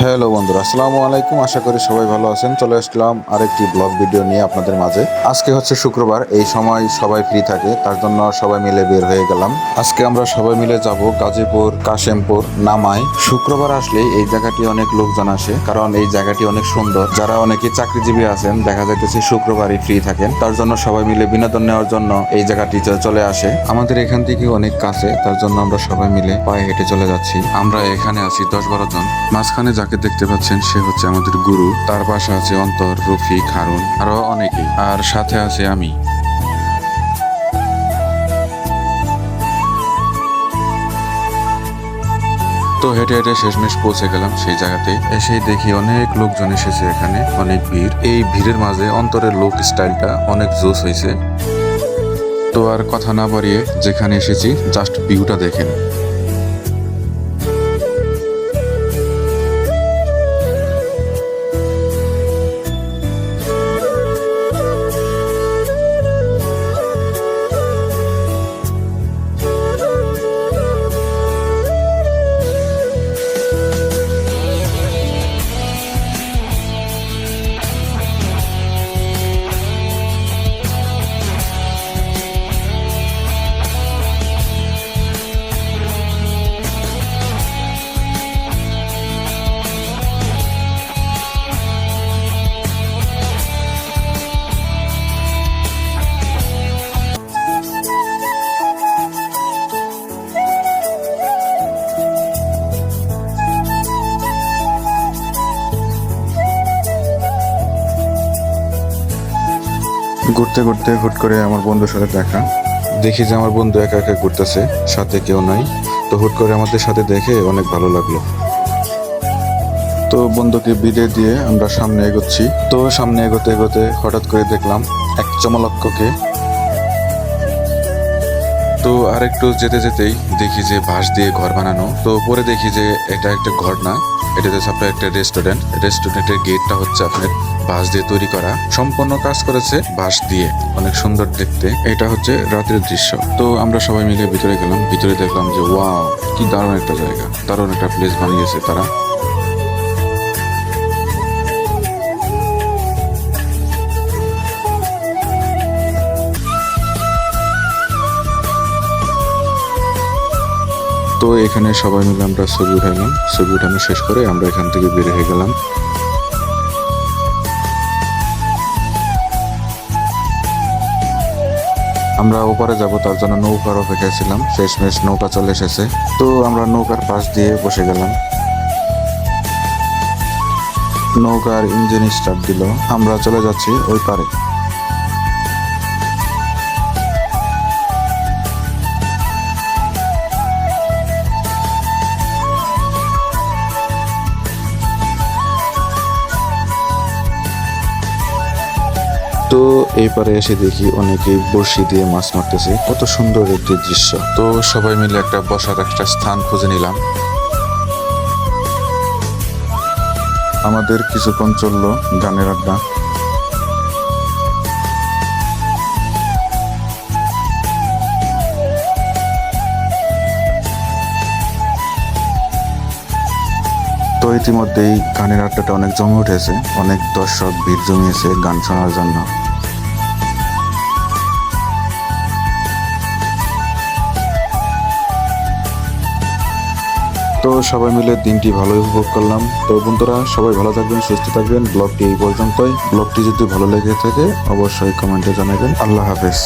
Hello বন্ধুরা, আসসালামু আলাইকুম। আশা করি সবাই ভালো আছেন। চলে আসলাম আরেকটি ব্লগ ভিডিও নিয়ে আপনাদের মাঝে। আজকে হচ্ছে শুক্রবার, এই সময় সবাই ফ্রি থাকে, তার জন্য সবাই মিলে বের হয়ে গেলাম। আজকে আমরা সবাই মিলে যাব গাজীপুর, কাশেমপুর, নামাই। শুক্রবার আসলে এই জায়গাটি অনেক লোকজন আসে, কারণ এই জায়গাটি অনেক সুন্দর। যারা অনেকে চাকরিজীবী আছেন, দেখা যাইতেছে শুক্রবারই ফ্রি থাকেন। তার জন্য সবাই মিলে বিনোদন নেওয়ার জন্য এই জায়গাটি চলে আসে। আমাদের এখান থেকে অনেক কাছে, তার জন্য আমরা সবাই মিলে পায়ে হেঁটে চলে যাচ্ছি। আমরা এখানে আছি দশ বারো জন। মাঝখানে যাকে দেখতে পাচ্ছেন, সে হচ্ছে আমাদের গুরু। তার পাশে আছে অন্তর, রফিক, হারুন, আরও অনেকে। আর সাথে আছে আমি। তো হেঁটে হেঁটে শেষমেশ পৌঁছে গেলাম সেই জায়গাতে। এসেই দেখি অনেক লোকজন এসেছে এখানে, অনেক ভিড়। এই ভিড়ের মাঝে অন্তরের লোক স্টাইলটা অনেক জোস হয়েছে। তো আর কথা না বাড়িয়ে যেখানে এসেছি জাস্ট ভিউটা দেখেন। ঘুরতে ঘুরতে হুট করে আমার বন্ধুর সাথে দেখা। দেখি যে আমার বন্ধু একা একা ঘুরতেছে, সাথে কেউ নাই। তো হুট করে আমাদের সাথে দেখে অনেক ভালো লাগল। তো বন্ধুকে বিদে দিয়ে আমরা সামনে এগোচ্ছি। তো সামনে এগোতে এগোতে হঠাৎ করে দেখলাম এক চমলক্ষকে তো আরেকটু যেতে যেতেই দেখি যে বাঁশ দিয়ে ঘর বানানো। তো পরে দেখি যে এটা একটা ঘর না এটা হচ্ছে আপনার একটা রেস্টুরেন্ট রেস্টুরেন্টের গেটটা হচ্ছে আপনার বাঁশ দিয়ে তৈরি করা। সম্পূর্ণ কাজ করেছে বাঁশ দিয়ে, অনেক সুন্দর দেখতে। এটা হচ্ছে রাতের দৃশ্য। তো আমরা সবাই মিলে ভিতরে গেলাম, ভিতরে দেখলাম যে ওয়াও কি দারুণ একটা জায়গা। দারুণ একটা প্লেস বানিয়েছে তারা। তো এখানে সবাই মিলে আমরা ছবি উঠাইলাম। ছবি উঠানো শেষ করে আমরা এখান থেকে বের হয়ে গেলাম। আমরা ওপারে যাব, তার জন্য নৌকার অপেক্ষায় ছিলাম। শেষমেশ নৌকা চলে এসেছে। তো আমরা নৌকার পাশ দিয়ে বসে গেলাম। নৌকার ইঞ্জিন স্টার্ট দিল। আমরা চলে যাচ্ছি ওই পারে। তো এইবারে এসে দেখি অনেকে বড়শি দিয়ে মাছ মারতেছে। কত সুন্দর একটি দৃশ্য। তো সবাই মিলে একটা বসার একটা স্থান খুঁজে নিলাম। আমাদের কিছুক্ষণ চলল গানের আড্ডা। তো ইতিমধ্যেই গানের আড্ডাটা অনেক জমে উঠেছে। অনেক দর্শক ভিড় জমিয়েছে গান শোনার জন্য। তো সবাই মিলে দিনটি ভালোই উপভোগ করলাম। তো বন্ধুরা, সবাই ভালো থাকবেন, সুস্থ থাকবেন। ব্লগটি এই পর্যন্তই। ব্লগটি যদি ভালো লেগে থাকে, অবশ্যই কমেন্টে জানাবেন। আল্লাহ হাফেজ।